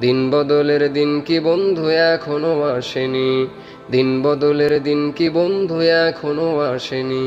দিন বদলের দিন কি বন্ধু এখনও আসেনি? দিন বদলের দিন কি বন্ধু এখনও আসেনি?